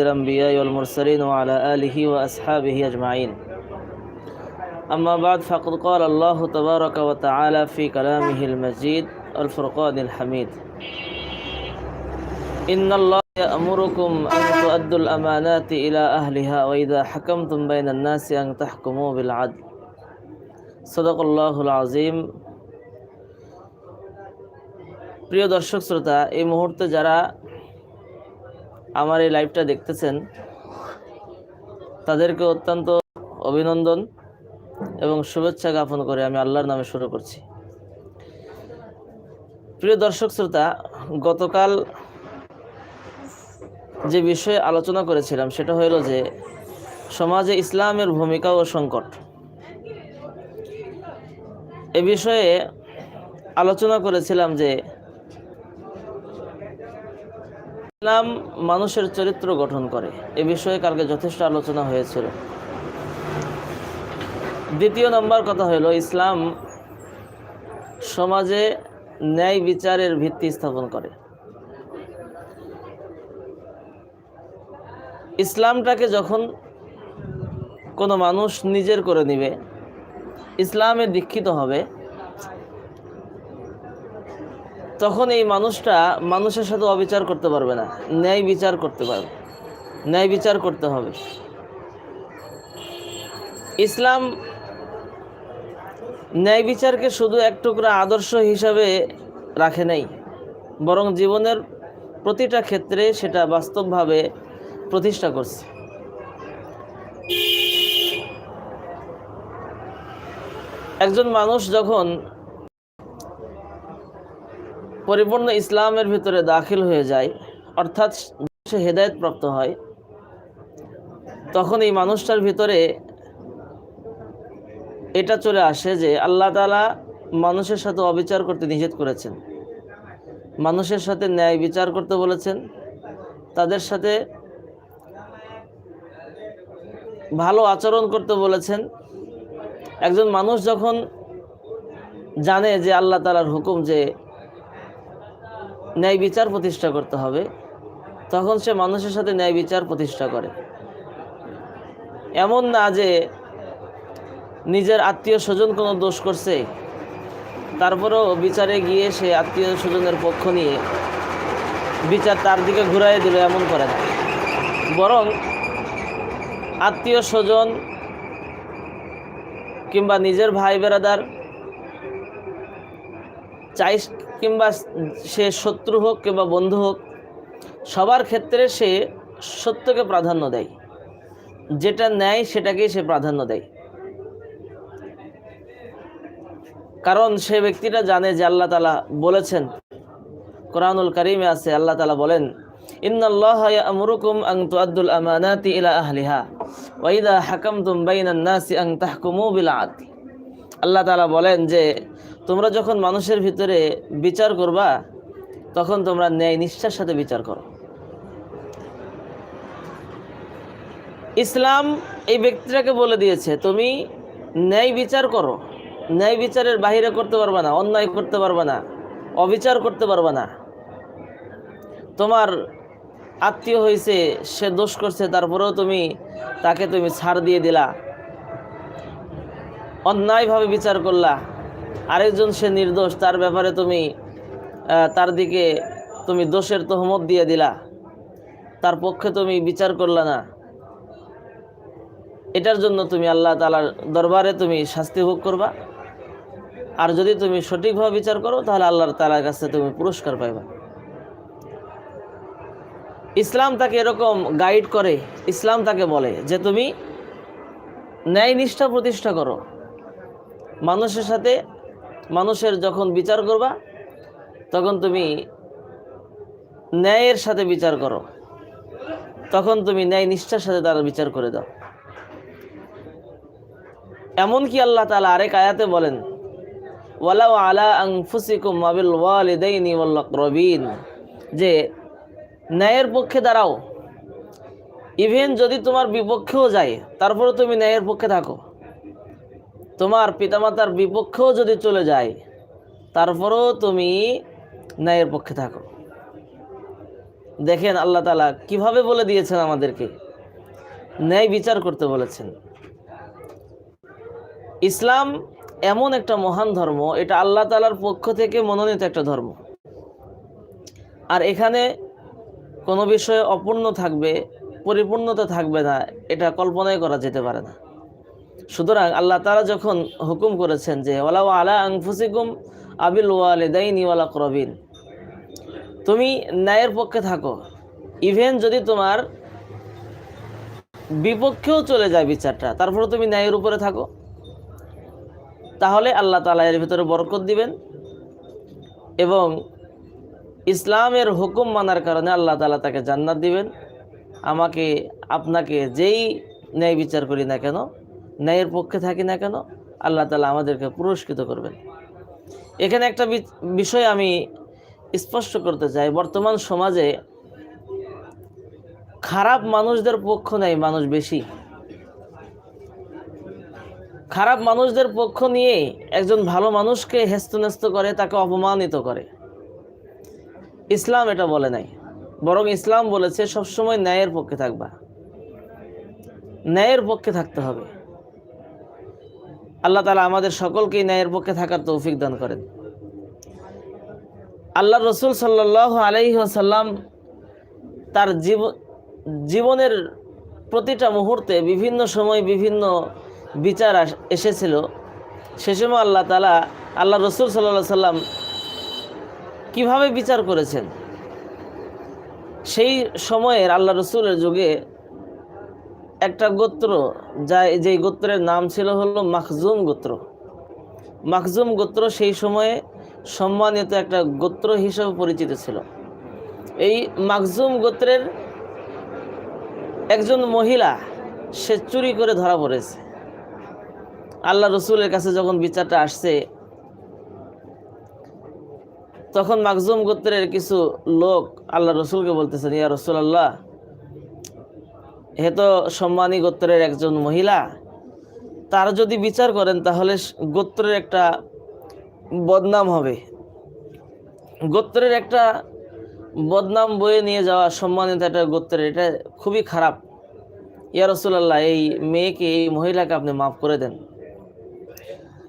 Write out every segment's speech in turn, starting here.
الأنبياء والمرسلين وعلى آله وأصحابه أجمعين أما بعد فقد قال الله تبارك وتعالى في كلامه المجيد الفرقان الحميد إن الله يأمركم أن تؤدوا الأمانات إلى أهلها وإذا حكمتم بين الناس أن تحكموا بالعدل صدق الله العظيم প্রিয় দর্শক শ্রোতা এই মুহূর্তে যারা আমার এই লাইভটা দেখতেছেন, তাদেরকে অত্যন্ত অভিনন্দন এবং শুভেচ্ছা জ্ঞাপন করে আমি আল্লাহর নামে শুরু করছি। প্রিয় দর্শক শ্রোতা, গতকাল যে বিষয়ে আলোচনা করেছিলাম সেটা হলো যে, সমাজে ইসলামের ভূমিকা ও সংকট। এ বিষয়ে আলোচনা করেছিলাম যে ইসলাম মানুষের চরিত্র গঠন করে। এ বিষয়ে কালকে যথেষ্ট আলোচনা হয়েছিল। দ্বিতীয় নম্বর কথা হলো, ইসলাম সমাজে ন্যায় বিচারের ভিত্তি স্থাপন করে। ইসলামটাকে যখন কোনো মানুষ নিজের করে নিবে, ইসলামে দীক্ষিত হবে তখন এই মানুষটা মানুষের সাথে অবিচার করতে পারবে না। ন্যায় বিচার করতে পারবে। ন্যায় বিচার করতে হবে। ইসলাম ন্যায় বিচারকে শুধু এক টুকরা আদর্শ হিসাবে রাখে নাই, বরং জীবনের প্রতিটা ক্ষেত্রে সেটা বাস্তবভাবে প্রতিষ্ঠা করছে। একজন মানুষ যখন পরিপূর্ণ ইসলামের ভিতরে দাখিল হয়ে যায়, অর্থাৎ সে হেদায়ত প্রাপ্ত হয়, তখন এই মানুষটার ভিতরে এটা চলে আসে যে আল্লাহ তালা মানুষের সাথে অবিচার করতে নিষেধ করেছেন। মানুষের সাথে ন্যায় বিচার করতে বলেছেন। তাদের সাথে ভালো আচরণ করতে বলেছেন। একজন মানুষ যখন জানে যে আল্লাহ তালার হুকুম যে ন্যায় বিচার প্রতিষ্ঠা করতে হবে, তখন সে মানুষের সাথে ন্যায় বিচার প্রতিষ্ঠা করে। এমন না যে নিজের আত্মীয় স্বজন কোনো দোষ করছে, তারপরেও বিচারে গিয়ে সে আত্মীয় স্বজনের পক্ষ নিয়ে বিচার তার দিকে ঘুরাই দিল, এমন করে না। বরং আত্মীয় স্বজন কিংবা নিজের ভাই বেরাদার চাই কিংবা সে শত্রু হোক কিংবা বন্ধু হোক, সবার ক্ষেত্রে সে সত্যকে প্রাধান্য দেয়। যেটা নেয় সেটাকেই সে প্রাধান্য দেয়। কারণ সে ব্যক্তিটা জানে যে আল্লাহ তালা বলেছেন, কোরআনুল করিমে আছে, আল্লাহ তালা বলেন আল্লাহ বলেন যে তোমরা যখন মানুষের ভিতরে বিচার করবা, তখন তোমরা ন্যায় নিষ্ঠার সাথে বিচার করো। ইসলাম এই ব্যক্তিটাকে বলে দিয়েছে, তুমি ন্যায় বিচার করো। ন্যায় বিচারের বাহিরে করতে পারবে না, অন্যায় করতে পারবে না, অবিচার করতে পারবে না। তোমার আত্মীয় হয়েছে, সে দোষ করছে, তারপরেও তুমি, তাকে তুমি ছাড় দিয়ে দিলা। অন্যায়ভাবে বিচার করলা। আরেকজন সে নির্দোষ, তার ব্যাপারে তুমি তার দিকে তুমি দোষের তহমত দিয়ে দিলা। তার পক্ষে তুমি বিচার করলা না। এটার জন্য তুমি আল্লাহ তালার দরবারে তুমি শাস্তি ভোগ করবা। আর যদি তুমি সঠিকভাবে বিচার করো, তাহলে আল্লাহর তালার কাছে তুমি পুরস্কার পাইবা। ইসলাম তাকে এরকম গাইড করে। ইসলাম তাকে বলে যে তুমি ন্যায় নিষ্ঠা প্রতিষ্ঠা করো। মানুষের সাথে মানুষের যখন বিচার করবা, তখন তুমি ন্যায়ের সাথে বিচার করো। তখন তুমি ন্যায় নিষ্ঠার সাথে তার বিচার করে দাও। এমনকি আল্লাহ তালা আরেক আয়াতে বলেন, ওয়ালাউ আলা আংফুসিকুম আবিল ওয়ালিদাইনি যে, ন্যায়ের পক্ষে দাঁড়াও। ইভেন যদি তোমার বিপক্ষেও যায় তারপরে তুমি ন্যায়ের পক্ষে থাকো। তোমার পিতামাতার বিপক্ষেও যদি চলে যায়, তারপরেও তুমি ন্যায়ের পক্ষে থাকো। দেখেন আল্লাহ তালা কীভাবে বলে দিয়েছেন আমাদেরকে? ন্যায় বিচার করতে বলেছেন। ইসলাম এমন একটা মহান ধর্ম, এটা আল্লাহ তালার পক্ষ থেকে মনোনীত একটা ধর্ম। আর এখানে কোনো বিষয়ে অপূর্ণ থাকবে, পরিপূর্ণতা থাকবে না, এটা কল্পনাই করা যেতে পারে না। সুতরাং আল্লাহ তালা যখন হুকুম করেছেন যে ওলা আলা আংফুসিকুম আবিল ওয়ালেদাইনি ওয়ালা করবিন তুমি ন্যায়ের পক্ষে থাকো। ইভেন যদি তোমার বিপক্ষেও চলে যায় বিচারটা তারপরে তুমি ন্যায়ের উপরে থাকো। তাহলে আল্লাহ তালা এর ভিতরে বরকত দিবেন এবং ইসলামের হুকুম মানার কারণে আল্লাহ তালা তাকে জান্নাত দিবেন। আমাকে, আপনাকে যেই ন্যায় বিচার করি না কেন ন্যায়ের পক্ষে থাকি না কেন? আল্লাহ তালা আমাদেরকে পুরস্কৃত করবেন। এখানে একটা বিষয় আমি স্পষ্ট করতে চাই। বর্তমান সমাজে খারাপ মানুষদের পক্ষ নেই, মানুষ বেশি। খারাপ মানুষদের পক্ষ নিয়ে একজন ভালো মানুষকে হেস্তনেস্ত করে, তাকে অপমানিত করে। ইসলাম এটা বলে নাই। বরং ইসলাম বলেছে, সবসময় ন্যায়ের পক্ষে থাকবা। ন্যায়ের পক্ষে থাকতে হবে। আল্লাহ তালা আমাদের সকলকেই ন্যায়ের পক্ষে থাকার তৌফিক দান করেন। আল্লাহ রসুল সাল্লাহ আলাইসাল্লাম তার জীব জীবনের প্রতিটা মুহূর্তে বিভিন্ন সময় বিভিন্ন বিচার এসেছিল। সে সময় আল্লাহ তালা আল্লাহ রসুল সাল্লাহ সাল্লাম কীভাবে বিচার করেছেন? সেই সময়ের আল্লাহ রসুলের যুগে একটা গোত্র যা যেই গোত্রের নাম ছিল হলো মাখজুম গোত্র। মাখজুম গোত্র সেই সময়ে সম্মানিত একটা গোত্র হিসেবে পরিচিত ছিল। এই মাখজুম গোত্রের একজন মহিলা, সে চুরি করে ধরা পড়েছে। আল্লাহ রসুলের কাছে যখন বিচারটা আসছে, তখন মাকজুম গোত্রের কিছু লোক আল্লাহ রসুলকে বলতেছেন, ইয়া রসুল আল্লাহ হে তো সম্মানী গোত্রের একজন মহিলা, তার যদি বিচার করেন তাহলে গোত্রের একটা বদনাম হবে। গোত্রের একটা বদনাম বয়ে নিয়ে যাওয়া সম্মানিত একটা গোত্রের, এটা খুবই খারাপ। ইয়া রসুলাল্লাহ, এই মেয়েকে, এই মহিলাকে আপনি মাফ করে দেন।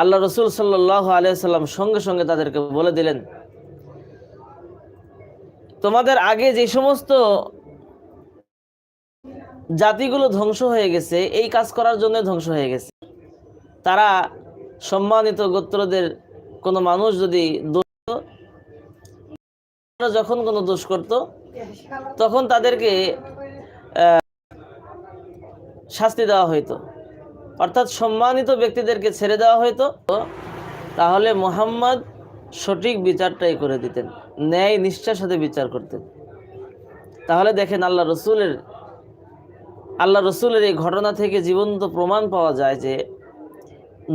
আল্লাহ রসুল সাল্লাহ আলিয়াল্লাম সঙ্গে সঙ্গে তাদেরকে বলে দিলেন, তোমাদের আগে যে সমস্ত জাতিগুলো ধ্বংস হয়ে গেছে, এই কাজ করার জন্য ধ্বংস হয়ে গেছে। তারা সম্মানিত গোত্রদের কোনো মানুষ যদি দোষ যখন কোনো দোষ করত, তখন তাদেরকে শাস্তি দেওয়া হইতো। অর্থাৎ সম্মানিত ব্যক্তিদেরকে ছেড়ে দেওয়া হইতো, তাহলে মোহাম্মদ সঠিক বিচারটাই করে দিতেন, ন্যায় নিষ্ঠার সাথে বিচার করতেন। তাহলে দেখেন আল্লাহ রসুলের আল্লাহ রসুলের এই ঘটনা থেকে জীবন্ত প্রমাণ পাওয়া যায় যে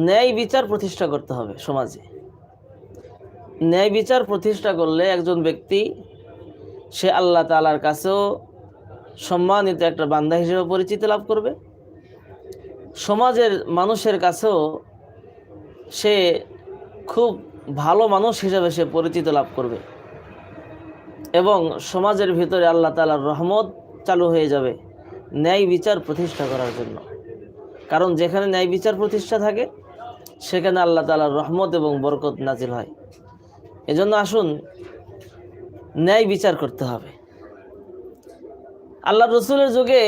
ন্যায় বিচার প্রতিষ্ঠা করতে হবে সমাজে। ন্যায় বিচার প্রতিষ্ঠা করলে একজন ব্যক্তি, সে আল্লাহ তালার কাছেও সম্মানিত একটা বান্দা হিসেবে পরিচিতি লাভ করবে। সমাজের মানুষের কাছেও সে খুব ভালো মানুষ হিসেবে সে পরিচিত লাভ করবে এবং সমাজের ভিতরে আল্লাহ তালার রহমত চালু হয়ে যাবে। ন্যায় বিচার প্রতিষ্ঠা করার জন্য। কারণ যেখানে ন্যায় বিচার প্রতিষ্ঠা থাকে, সেখানে আল্লাহ তালার রহমত এবং বরকত নাজিল হয়। এজন্য আসুন, ন্যায় বিচার করতে হবে। আল্লাহ রসুলের যুগে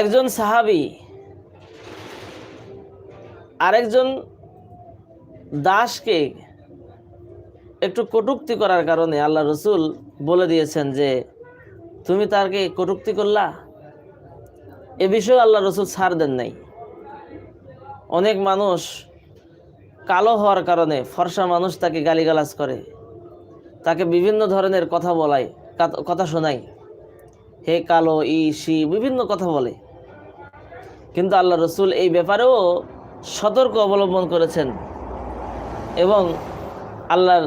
একজন সাহাবি আরেকজন দাসকে একটু কটুক্তি করার কারণে আল্লাহ রসুল বলে দিয়েছেন যে, তুমি তাকে কটুক্তি করলা? এ বিষয়ে আল্লাহ রসুল ছাড় দেন নাই। অনেক মানুষ কালো হওয়ার কারণে ফর্সা মানুষ তাকে গালিগালাজ করে, তাকে বিভিন্ন ধরনের কথা বলায় কথা শোনায়। হে কালো, ই সি বিভিন্ন কথা বলে। কিন্তু আল্লাহ রসুল এই ব্যাপারেও সতর্ক অবলম্বন করেছেন এবং আল্লাহ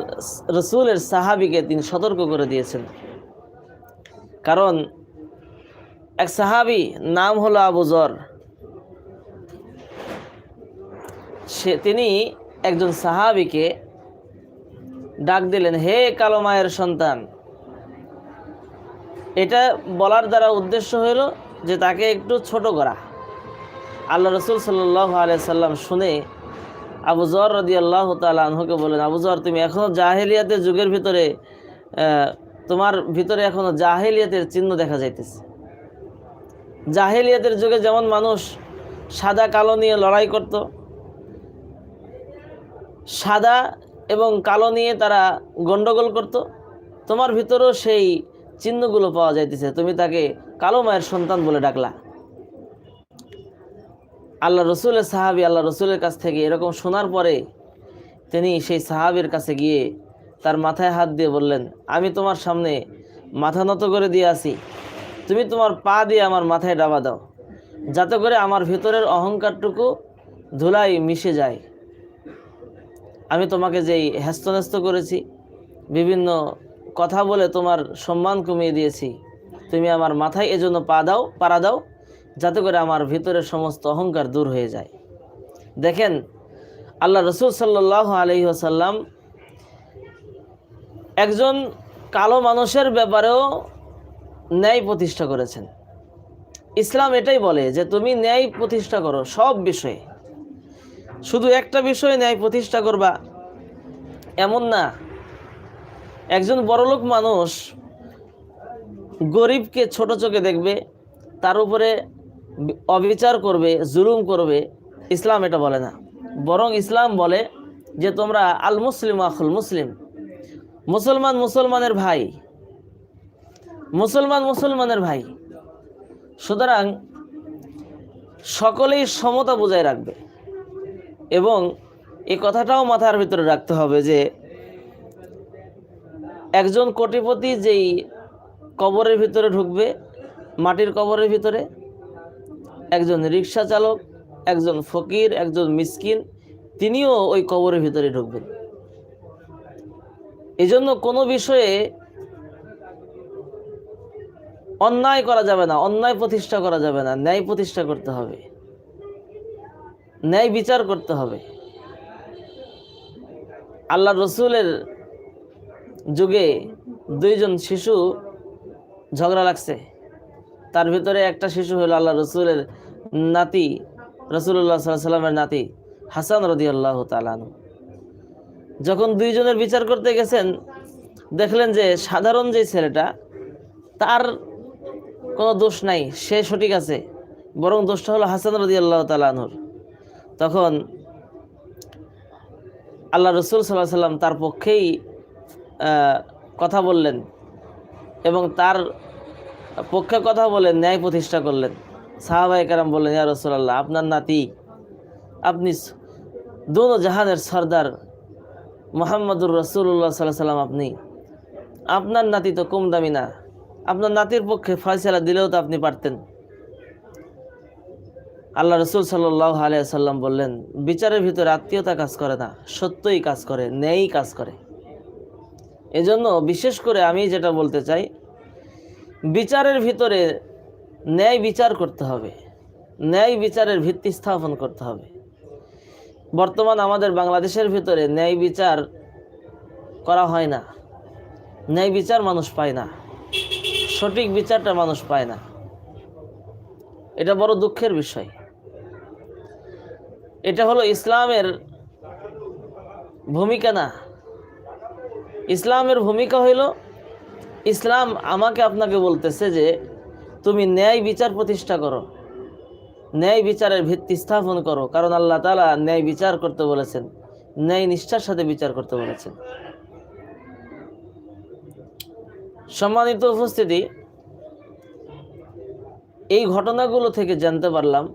রসুলের সাহাবিকে তিনি সতর্ক করে দিয়েছেন। কারণ এক সাহাবি নাম হলো আবু জর। সে তিনি একজন সাহাবিকে ডাক দিলেন, হে কালো মায়ের সন্তান। এটা বলার দ্বারা উদ্দেশ্য হইল যে তাকে একটু ছোট করা। আল্লাহ রসুল সাল্লাহ আলিয়া সাল্লাম শুনে আবু জর রদি আল্লাহ তালকে বলেন আবু জর, তুমি এখনও জাহেলিয়াতের যুগের ভিতরে তোমার ভিতরে এখনও জাহেলিয়াতের চিহ্ন দেখা যাইতেছে। জাহেলিয়াতের যুগে যেমন মানুষ সাদা, কালো নিয়ে লড়াই করত, সাদা এবং কালো নিয়ে তারা গন্ডগোল করত, তোমার ভিতরেও সেই চিহ্নগুলো পাওয়া যাইতেছে। তুমি তাকে কালো মায়ের সন্তান বলে ডাকলা। আল্লাহ রসুলের সাহাবি আল্লাহ রসুলের কাছ থেকে এরকম শোনার পরে তিনি সেই সাহাবির কাছে গিয়ে তার মাথায় হাত দিয়ে বললেন, আমি তোমার সামনে মাথা নত করে দিয়ে আসি। তুমি তোমার পা দিয়ে আমার মাথায় ডাবা দাও। যাতে করে আমার ভিতরের অহংকারটুকু ধুলাই মিশে যায়। আমি তোমাকে যেই হ্যাস্তন্যস্ত করেছি, বিভিন্ন কথা বলে তোমার সম্মান কমিয়ে দিয়েছি। তুমি আমার মাথায় এজন্য পা দাও পাড়া দাও। যাতে করে আমার ভিতরের সমস্ত অহংকার দূর হয়ে যায়। দেখেন, আল্লাহ রসুল সাল্লাহ আলহিহাসাল্লাম একজন কালো মানুষের ব্যাপারেও ন্যায় প্রতিষ্ঠা করেছেন। ইসলাম এটাই বলে যে, তুমি ন্যায় প্রতিষ্ঠা করো সব বিষয়ে। শুধু একটা বিষয়ে ন্যায় প্রতিষ্ঠা করবা, এমন না। একজন বড়লোক মানুষ গরিবকে ছোট চোখে দেখবে, তার উপরে অবিচার করবে, জুলুম করবে, ইসলাম এটা বলে না। বরং ইসলাম বলে যে তোমরা আল মুসলিম আখুল মুসলিম। মুসলমান মুসলমানের ভাই। মুসলমান মুসলমানের ভাই। সুতরাং সকলেই সমতা বজায় রাখবে। এবং এই কথাটাও মাথার ভিতরে রাখতে হবে যে একজন কোটিপতি যেই কবরের ভিতরে ঢুকবে, মাটির কবরের ভিতরে একজন রিক্সা চালক, একজন ফকির, একজন মিসকিন, তিনিও ওই কবরের ভিতরে ঢুকবেন। এজন্য কোনো বিষয়ে অন্যায় করা যাবে না, অন্যায় প্রতিষ্ঠা করা যাবে না, ন্যায় প্রতিষ্ঠা করতে হবে। ন্যায় বিচার করতে হবে। আল্লাহ রসুলের যুগে দুইজন শিশু ঝগড়া লাগছে। তার ভিতরে একটা শিশু হলো আল্লাহ রসুলের নাতি রসুল্লাহ সাল্লামের নাতি হাসান রদি আল্লাহ তালানু যখন দুইজনের বিচার করতে গেছেন, দেখলেন যে সাধারণ যে ছেলেটা, তার কোনো দোষ নাই, সে সঠিক আছে, বরং দোষটা হলো হাসান রদি আল্লাহ তালানুর তখন আল্লাহ রসুল সাল্লাহ সাল্লাম তার পক্ষেই কথা বললেন এবং তার পক্ষে কথা বলে ন্যায় প্রতিষ্ঠা করলেন। সাহাবাই কারাম বললেন, ইয়া রসুল্লাহ আপনার নাতি, আপনি দোনো জাহানের সর্দার মোহাম্মদুর রসুল্লাহ সাল্লাহ সাল্লাম আপনি। আপনার নাতি তো কম দামি না। আপনার নাতির পক্ষে ফয়সালা দিলেও তো আপনি পারতেন। আল্লাহ রসুল সাল্লাহ আলিয়াল্লাম বললেন, বিচারের ভিতরে আত্মীয়তা কাজ করে না, সত্যই কাজ করে, ন্যায়ই কাজ করে। এজন্য বিশেষ করে আমি যেটা বলতে চাই, বিচারের ভিতরে ন্যায় বিচার করতে হবে। ন্যায় বিচারের ভিত্তি স্থাপন করতে হবে। বর্তমান আমাদের বাংলাদেশের ভিতরে ন্যায় বিচার করা হয় না। ন্যায় বিচার মানুষ পায় না। সঠিক বিচারটা মানুষ পায় না। এটা বড় দুঃখের বিষয়। এটা হলো ইসলামের ভূমিকা না। ইসলামের ভূমিকা হইল, ইসলাম আমাকে আপনাকে বলতেছে যে তুমি ন্যায় বিচার প্রতিষ্ঠা করো। ন্যায় বিচারের ভিত্তি স্থাপন করো। কারণ আল্লাহ তালা ন্যায় বিচার করতে বলেছেন। ন্যায় নিষ্ঠার সাথে বিচার করতে বলেছেন। সম্মানিত উপস্থিতি, এই ঘটনাগুলো থেকে জানতে পারলাম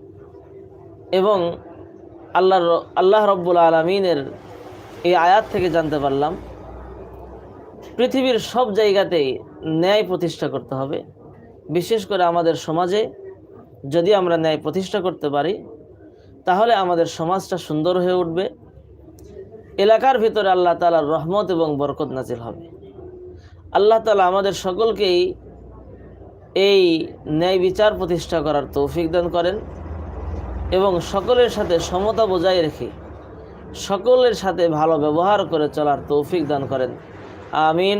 এবং আল্লাহ আল্লাহ রব্বুল আলমিনের এই আয়াত থেকে জানতে পারলাম। পৃথিবীর সব জায়গাতেই ন্যায় প্রতিষ্ঠা করতে হবে। বিশেষ করে আমাদের সমাজে যদি আমরা ন্যায় প্রতিষ্ঠা করতে পারি, তাহলে আমাদের সমাজটা সুন্দর হয়ে উঠবে। এলাকার ভিতরে আল্লাহ তালার রহমত এবং বরকত নাজিল হবে। আল্লাহ তালা আমাদের সকলকেই এই ন্যায় বিচার প্রতিষ্ঠা করার তৌফিক দান করেন এবং সকলের সাথে সমতা বজায় রেখে সকলের সাথে ভালো ব্যবহার করে চলার তৌফিক দান করেন। আমিন।